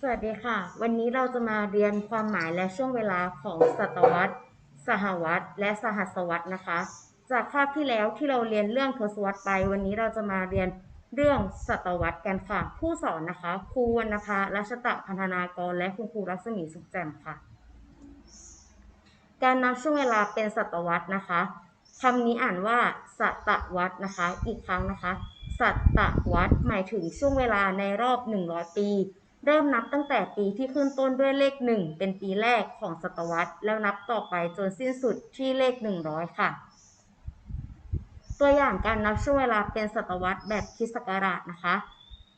สวัสดีค่ะ วันนี้เราจะมาเรียนความหมายและช่วงเวลาของศตวรรษ สหวรรษ และสหัสวรรษนะคะ จากคาบที่แล้วที่เราเรียนเรื่องทศวรรษไป วันนี้เราจะมาเรียนเรื่องศตวรรษกันค่ะ ผู้สอนนะคะ ครูวรรณภารัชตะพันธนากร และคุณครูรัศมีสุขแจ่มค่ะ การนับช่วงเวลาเป็นศตวรรษนะคะคำนี้อ่านว่าศตวรรษนะคะ อีกครั้งนะคะ ศตวรรษหมายถึงช่วงเวลาในรอบ 100 ปี เริ่มนับตั้งแต่ปีที่ขึ้นต้นด้วยเลข 1 เป็นปีแรกของศตวรรษ แล้วนับต่อไปจนสิ้นสุดที่เลข 100 ค่ะ ตัวอย่างการนับช่วงเวลาเป็นศตวรรษแบบคริสต์ศักราชนะคะ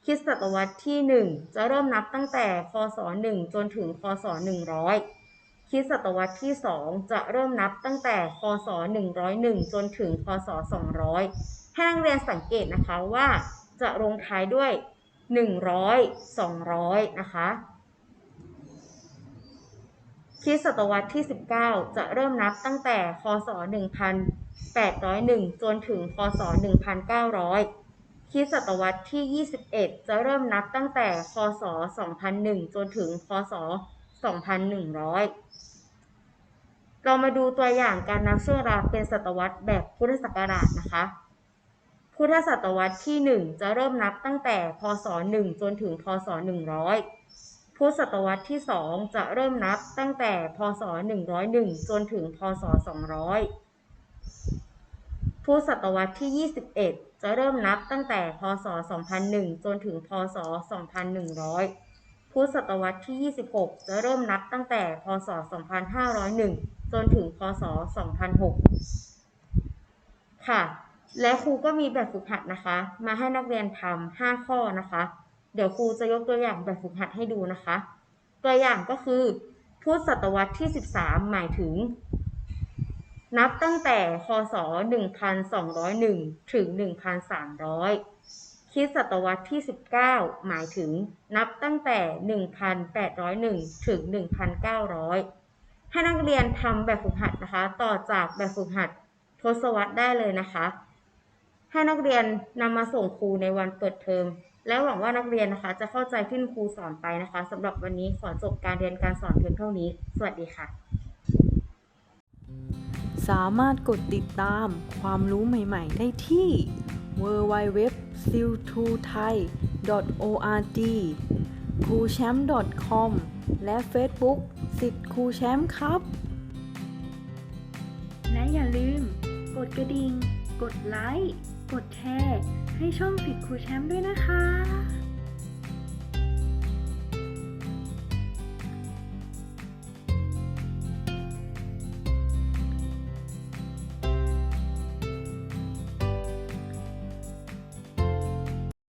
คริสตศตวรรษที่ 1 จะเริ่มนับตั้งแต่ คศ 1 จนถึง คศ 100 คริสตศตวรรษที่ 2 จะเริ่มนับตั้งแต่ คศ 101 จนถึง คศ 200 ให้นักเรียนสังเกตนะคะว่าจะลงท้ายด้วย 100 200 นะคะคริสตศตวรรษที่ 19 จะเริ่มนับตั้งแต่คศ 1801 จนถึง คศ 1900 คริสตศตวรรษที่ 21 จะเริ่มนับตั้งแต่ คศ 2001 จนถึง คศ 2100 เรามาดูตัวอย่างการนับช่วงเวลาเป็นศตวรรษแบบพุทธศักราชนะคะ พุทธศตวรรษที่ 1 จะเริ่มนับตั้งแต่ พศ 1 จนถึง พศ 100 พุทธศตวรรษที่ 2 จะเริ่มนับตั้งแต่ พศ 101 จนถึง พศ 200 พุทธศตวรรษที่ 21 จะเริ่มนับตั้งแต่ พศ 2001 จนถึง พศ 2100 พุทธศตวรรษที่ 26 จะเริ่มนับตั้งแต่ พศ 2501 จนถึง พศ 2006 ค่ะ และครูก็มีแบบฝึกหัดนะคะ มาให้นักเรียนทำ5ข้อนะคะ เดี๋ยวครูจะยกตัวอย่างแบบฝึกหัดให้ดูนะคะ ตัวอย่างก็คือพุทธศตวรรษที่ 13 หมายถึง นับตั้งแต่คศ 1201 ถึง 1,300คริสตศตวรรษที่ 19 หมายถึงนับตั้งแต่ 1,801 ถึง 1,900 ให้นักเรียนทำแบบฝึกหัดนะคะ ต่อจากแบบฝึกหัดทศวรรษได้เลยนะคะ ให้นักเรียนนำมาส่งครูในวันเปิดเทอม และหวังว่านักเรียนนะคะ จะเข้าใจที่คุณครูสอนไปนะคะสำหรับวันนี้ขอจบการเรียนการสอนเพียงเท่านี้ สวัสดีค่ะ สามารถกดติดตามความรู้ใหม่ ๆ ได้ที่ w w w s i l t o t h a i o r g c r u c h a m p com และ Facebook สิทธิ์ครูแชมป์ครับ และอย่าลืม กดกระดิ่ง กดไลค์ กดแชร์ให้ช่องติดครูแชมป์ด้วยนะคะ